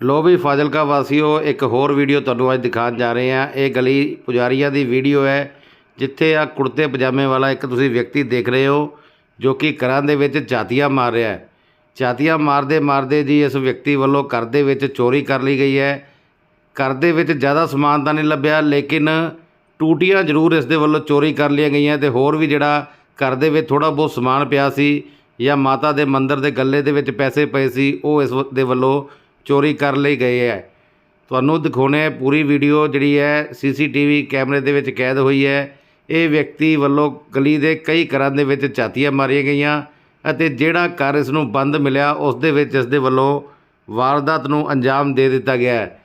ਲੋ ਵੀ ਫਾਜ਼ਿਲਕਾ ਵਾਸੀਓ, ਇੱਕ ਹੋਰ ਵੀਡੀਓ ਤੁਹਾਨੂੰ ਅੱਜ ਦਿਖਾਉਣ ਜਾ ਰਹੇ ਹਾਂ। ਇਹ ਗਲੀ ਪੁਜਾਰੀਆਂ ਦੀ ਵੀਡੀਓ ਹੈ, ਜਿੱਥੇ ਆ ਕੁੜਤੇ ਪਜਾਮੇ ਵਾਲਾ ਇੱਕ ਤੁਸੀਂ ਵਿਅਕਤੀ ਦੇਖ ਰਹੇ ਹੋ, ਜੋ ਕਿ ਘਰਾਂ ਦੇ ਵਿੱਚ ਝਾਤੀਆਂ ਮਾਰ ਰਿਹਾ ਹੈ। ਝਾਤੀਆਂ ਮਾਰਦੇ ਮਾਰਦੇ ਜੀ ਇਸ ਵਿਅਕਤੀ ਵੱਲੋਂ ਘਰ ਦੇ ਵਿੱਚ ਚੋਰੀ ਕਰ ਲਈ ਗਈ ਹੈ। ਘਰ ਦੇ ਵਿੱਚ ਜ਼ਿਆਦਾ ਸਮਾਨ ਤਾਂ ਨਹੀਂ ਲੱਭਿਆ, ਲੇਕਿਨ ਟੂਟੀਆਂ ਜ਼ਰੂਰ ਇਸ ਦੇ ਵੱਲੋਂ ਚੋਰੀ ਕਰ ਲਈਆਂ ਗਈਆਂ ਤੇ ਹੋਰ ਵੀ ਜਿਹੜਾ ਘਰ ਦੇ ਵਿੱਚ ਥੋੜਾ ਬਹੁਤ ਸਮਾਨ ਪਿਆ ਸੀ ਜਾਂ ਮਾਤਾ ਦੇ ਮੰਦਿਰ ਦੇ ਗੱਲੇ ਦੇ ਵਿੱਚ ਪੈਸੇ ਪਏ ਸੀ, ਉਹ ਇਸ ਦੇ ਵੱਲੋਂ ਚੋਰੀ ਕਰ ਲਈ ਗਏ ਹੈ। ਤੁਹਾਨੂੰ ਦਿਖਾਉਣੇ ਪੂਰੀ ਵੀਡੀਓ ਜਿਹੜੀ ਹੈ, ਸੀਸੀਟੀਵੀ ਕੈਮਰੇ ਦੇ ਵਿੱਚ ਕੈਦ ਹੋਈ ਹੈ। ਇਹ ਵਿਅਕਤੀ ਵੱਲੋਂ ਗਲੀ ਦੇ ਕਈ ਘਰਾਂ ਦੇ ਵਿੱਚ ਝਾਤੀਆਂ ਮਾਰੀਆਂ ਗਈਆਂ ਅਤੇ ਜਿਹੜਾ ਘਰ ਇਸ ਨੂੰ ਬੰਦ ਮਿਲਿਆ, ਉਸ ਦੇ ਵਿੱਚ ਇਸ ਦੇ ਵੱਲੋਂ ਵਾਰਦਾਤ ਨੂੰ ਅੰਜਾਮ ਦੇ ਦਿੱਤਾ ਗਿਆ ਹੈ।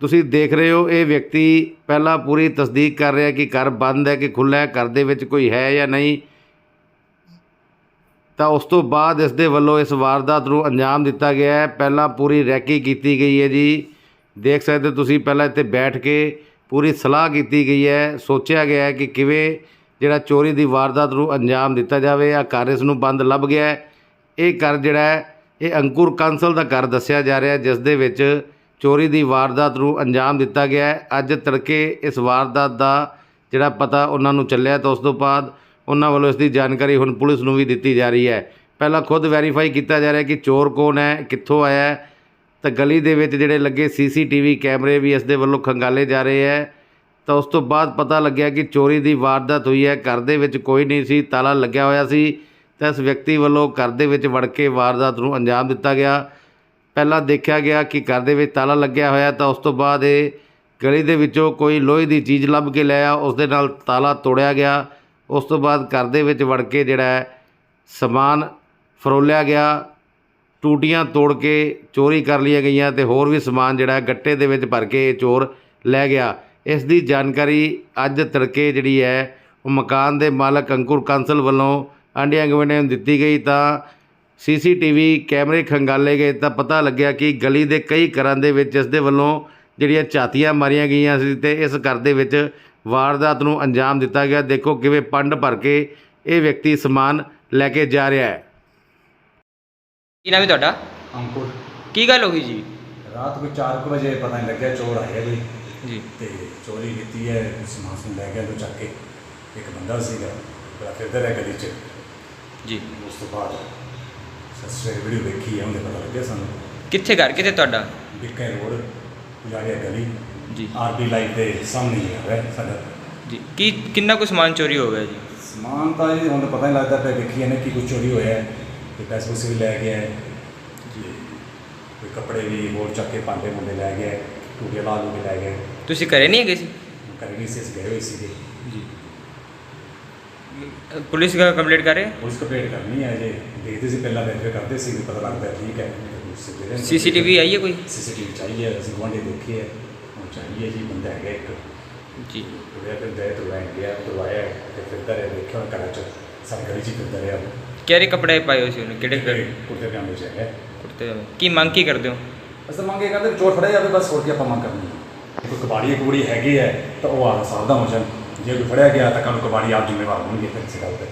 ਤੁਸੀਂ ਦੇਖ ਰਹੇ ਹੋ, ਇਹ ਵਿਅਕਤੀ ਪਹਿਲਾਂ ਪੂਰੀ ਤਸਦੀਕ ਕਰ ਰਿਹਾ ਕਿ ਘਰ ਬੰਦ ਹੈ ਕਿ ਖੁੱਲ੍ਹਾ ਹੈ, ਘਰ ਦੇ ਵਿੱਚ ਕੋਈ ਹੈ ਜਾਂ ਨਹੀਂ। ਤਾਂ ਉਸ ਤੋਂ ਬਾਅਦ ਇਸ ਦੇ ਵੱਲੋਂ ਇਸ ਵਾਰਦਾਤ ਨੂੰ ਅੰਜਾਮ ਦਿੱਤਾ ਗਿਆ ਹੈ। ਪਹਿਲਾਂ ਪੂਰੀ ਰੈਕੀ ਕੀਤੀ ਗਈ ਹੈ ਜੀ। ਦੇਖ ਸਕਦੇ ਹੋ ਤੁਸੀਂ ਪਹਿਲਾਂ ਇੱਥੇ ਬੈਠ ਕੇ ਪੂਰੀ ਸਲਾਹ ਕੀਤੀ ਗਈ ਹੈ। ਸੋਚਿਆ ਗਿਆ ਹੈ ਕਿ ਕਿਵੇਂ ਜਿਹੜਾ ਚੋਰੀ ਦੀ ਵਾਰਦਾਤ ਨੂੰ ਅੰਜਾਮ ਦਿੱਤਾ ਜਾਵੇ। ਆ ਘਰ ਇਸ ਨੂੰ ਬੰਦ ਲੱਭ ਗਿਆ ਹੈ। ਇਹ ਘਰ ਜਿਹੜਾ ਹੈ, ਇਹ ਅੰਕੁਰ ਕਾਂਸਲ ਦਾ ਘਰ ਦੱਸਿਆ ਜਾ ਰਿਹਾ ਜਿਸ ਦੇ ਵਿੱਚ ਚੋਰੀ ਦੀ ਵਾਰਦਾਤ ਨੂੰ ਅੰਜਾਮ ਦਿੱਤਾ ਗਿਆ ਹੈ। ਅੱਜ ਤੜਕੇ ਇਸ ਵਾਰਦਾਤ ਦਾ ਜਿਹੜਾ ਪਤਾ ਉਹਨਾਂ ਨੂੰ ਚੱਲਿਆ ਤਾਂ ਉਸ ਤੋਂ ਬਾਅਦ ਉਹਨਾਂ ਵੱਲੋਂ ਇਸ ਦੀ ਜਾਣਕਾਰੀ ਹੁਣ ਪੁਲਿਸ ਨੂੰ ਵੀ ਦਿੱਤੀ ਜਾ ਰਹੀ ਹੈ। ਪਹਿਲਾਂ ਖੁਦ ਵੈਰੀਫਾਈ ਕੀਤਾ ਜਾ ਰਿਹਾ ਕਿ ਚੋਰ ਕੌਣ ਹੈ, ਕਿੱਥੋਂ ਆਇਆ ਤਾਂ ਗਲੀ ਦੇ ਵਿੱਚ ਜਿਹੜੇ ਲੱਗੇ ਸੀਸੀਟੀਵੀ ਕੈਮਰੇ ਵੀ ਇਸ ਦੇ ਵੱਲੋਂ ਖੰਗਾਲੇ ਜਾ ਰਹੇ ਹੈ। ਤਾਂ ਉਸ ਤੋਂ ਬਾਅਦ ਪਤਾ ਲੱਗਿਆ ਕਿ ਚੋਰੀ ਦੀ ਵਾਰਦਾਤ ਹੋਈ ਹੈ। ਘਰ ਦੇ ਵਿੱਚ ਕੋਈ ਨਹੀਂ ਸੀ, ਤਾਲਾ ਲੱਗਿਆ ਹੋਇਆ ਸੀ। ਤਾਂ ਇਸ ਵਿਅਕਤੀ ਵੱਲੋਂ ਘਰ ਦੇ ਵਿੱਚ ਵੜ ਕੇ ਵਾਰਦਾਤ ਨੂੰ ਅੰਜਾਮ ਦਿੱਤਾ ਗਿਆ। ਪਹਿਲਾਂ ਦੇਖਿਆ ਗਿਆ ਕਿ ਘਰ ਦੇ ਵਿੱਚ ਤਾਲਾ ਲੱਗਿਆ ਹੋਇਆ, ਤਾਂ ਉਸ ਤੋਂ ਬਾਅਦ ਇਹ ਗਲੀ ਦੇ ਵਿੱਚੋਂ ਕੋਈ ਲੋਹੇ ਦੀ ਚੀਜ਼ ਲੱਭ ਕੇ ਲਿਆ ਉਸ ਦੇ ਨਾਲ ਤਾਲਾ ਤੋੜਿਆ ਗਿਆ। ਉਸ ਤੋਂ ਬਾਅਦ ਘਰ ਦੇ ਵਿੱਚ ਵੜ ਕੇ ਜਿਹੜਾ ਸਮਾਨ ਫਰੋਲਿਆ ਗਿਆ, ਟੂਟੀਆਂ ਤੋੜ ਕੇ ਚੋਰੀ ਕਰ ਲਈਆਂ ਗਈਆਂ ਤੇ ਹੋਰ ਵੀ ਸਮਾਨ ਜਿਹੜਾ ਗੱਟੇ ਦੇ ਵਿੱਚ ਭਰ ਕੇ ਇਹ ਚੋਰ ਲੈ ਗਿਆ। ਇਸ ਦੀ ਜਾਣਕਾਰੀ ਅੱਜ ਤੜਕੇ ਜਿਹੜੀ ਹੈ ਉਹ ਮਕਾਨ ਦੇ ਮਾਲਕ ਅੰਕੁਰ ਕਾਂਸਲ ਵੱਲੋਂ ਆਂਡੀਆਂ ਗਵੰਡਿਆਂ ਨੂੰ ਦਿੱਤੀ ਗਈ ਤਾਂ ਸੀਸੀਟੀਵੀ ਕੈਮਰੇ ਖੰਗਾਲੇ ਗਏ ਤਾਂ ਪਤਾ ਲੱਗਿਆ ਕਿ ਗਲੀ ਦੇ ਕਈ ਘਰਾਂ ਦੇ ਵਿੱਚ ਇਸ ਦੇ ਵੱਲੋਂ ਜਿਹੜੀਆਂ ਝਾਤੀਆਂ ਮਾਰੀਆਂ ਗਈਆਂ ਸੀ ਤੇ ਇਸ ਘਰ ਦੇ ਵਿੱਚ ਵਾਰਦਾਤ ਨੂੰ ਅੰਜਾਮ ਦਿੱਤਾ ਗਿਆ। ਦੇਖੋ ਕਿਵੇਂ ਪੰਡ ਭਰ ਕੇ ਇਹ ਵਿਅਕਤੀ ਸਮਾਨ ਲੈ ਕੇ ਜਾ ਰਿਹਾ ਹੈ। ਕੀ ਨਾਮ ਹੈ ਤੁਹਾਡਾ? ਅੰਕੁਰ। ਕੀ ਗੱਲ ਹੋ ਗਈ ਜੀ? ਰਾਤ ਕੋਈ 4 ਵਜੇ ਪਤਾ ਨਹੀਂ ਲੱਗਿਆ ਚੋਰ ਆਇਆ ਕੋਈ। ਜੀ। ਤੇ ਚੋਰੀ ਕੀਤੀ ਹੈ ਸਮਾਨ ਸਮੂਨ ਲੈ ਗਿਆ ਤੋਂ ਚੱਕ ਕੇ ਇੱਕ ਬੰਦਾ ਸੀਗਾ ਬੜਾ ਫਿਰਦਾ ਰਿਹਾ ਗਲੀ 'ਚ। ਜੀ। ਉਸ ਤੋਂ ਬਾਅਦ ਸਵੇਰੇ ਵੀਡੀਓ ਵੇਖੀ ਹੈ ਉਹਦੇ ਪਤਾ ਲੱਗਿਆ ਸਾਨੂੰ। ਕਿੱਥੇ ਘਰ? ਕਿੱਥੇ ਤੁਹਾਡਾ? ਬਿੱਕੇ ਰੋਡ ਪੁਜਾਰੀਆ ਗਲੀ। ਜੀ। ਆਰਬੀ ਲਾਈਟ ਦੇ ਸਾਹਮਣੇ ਹੀ ਹੈ ਸਾਡਾ। ਜੀ। ਕੀ ਕਿੰਨਾ ਕੁ ਸਮਾਨ ਚੋਰੀ ਹੋ ਗਿਆ ਜੀ? ਸਮਾਨ ਤਾਂ ਜੀ ਹੁਣ ਪਤਾ ਨਹੀਂ ਲੱਗਦਾ ਪਿਆ ਵੇਖੀ ਇਹਨੇ ਕੀ ਕੁਝ ਚੋਰੀ ਹੋਇਆ ਹੈ। ਤੇ ਪੈਸੇ ਪੂਸੇ ਵੀ ਲੈ ਗਿਆ ਹੈ। ਜੀ। ਕੋਈ ਕੱਪੜੇ ਵੀ ਹੋਰ ਚੱਕ ਕੇ ਭਾਂਡੇ ਮੁੰਡੇ ਲੈ ਗਿਆ ਟੂਟੀਆਂ ਲਾ ਲੂ ਕੇ ਲੈ ਗਏ ਤੁਸੀਂ ਘਰੇ ਨਹੀਂ ਗਏ ਸੀ? ਘਰੇ ਨਹੀਂ ਸੀ ਅਸੀਂ ਗਏ ਹੋਏ ਸੀਗੇ। ਜੀ। ਪੁਲਿਸ ਦਾ ਕੰਪਲੀਟ ਕਰੇ ਪੁਲਿਸ ਕੰਪਲੇਂਟ ਕਰਨੀ ਹੈ ਜੇ ਦੇਖਦੇ ਸੀ ਪਹਿਲਾਂ ਵੈਰੀਫਾਈ ਕਰਦੇ ਸੀ ਵੀ ਪਤਾ ਲੱਗਦਾ ਠੀਕ ਹੈ। ਸੀਸੀਟੀਵੀ ਆਈ ਹੈ ਕੋਈ? ਸੀਸੀਟੀਵੀ ਚਾਹੀਏ ਅਸੀਂ ਗੁਆਂਢੀ ਦੇਖੀ ਹੈ। ਚਾਹੀਏ ਜੀ ਬੰਦਾ ਹੈਗਾ ਇੱਕ। ਜੀ। ਤੁਰਿਆ ਫਿਰਦਾ ਹੈ ਤੁਰਵਾਇਆ ਗਿਆ ਤੁਰਵਾਇਆ ਤੇ ਫਿਰਦਾ ਰਿਹਾ ਦੇਖਿਆ ਘਰਾਂ ਚ ਸਾਰੇ ਗਲੀ ਚ ਹੀ ਫਿਰਦਾ ਰਿਹਾ ਕਿਹੜੇ ਕੱਪੜੇ ਪਾਏ ਹੋਏ ਸੀ ਉਹਨੇ? ਕਿਹੜੇ ਕਿਹੜੇ ਕੁੜਤੇ ਪਜਾਮੇ ਚ ਹੈਗਾ। ਕੁੜਤੇ? ਕੀ ਮੰਗ ਕੀ ਕਰਦੇ ਹੋ? ਅਸੀਂ ਮੰਗੇ ਕਰਦੇ ਵੀ ਚੋਰ ਫੜਿਆ ਜਾਵੇ ਬਸ ਹੋਰ ਕੀ ਆਪਾਂ ਮੰਗ ਕਰਨੀ ਹੈ। ਕੋਈ ਕਬਾੜੀ ਕਬੂੜੀ ਹੈਗੀ ਹੈ ਤਾਂ ਉਹ ਆ ਸਾਵਧਾਨ ਹੋ ਜਾਣ। ਜੇ ਕੋਈ ਫੜਿਆ ਗਿਆ ਤਾਂ ਕੱਲ ਨੂੰ ਕਬਾੜੀ ਆਪ ਜ਼ਿੰਮੇਵਾਰ ਹੋਣਗੇ ਫਿਰ ਇਸ ਗੱਲ ਤੇ।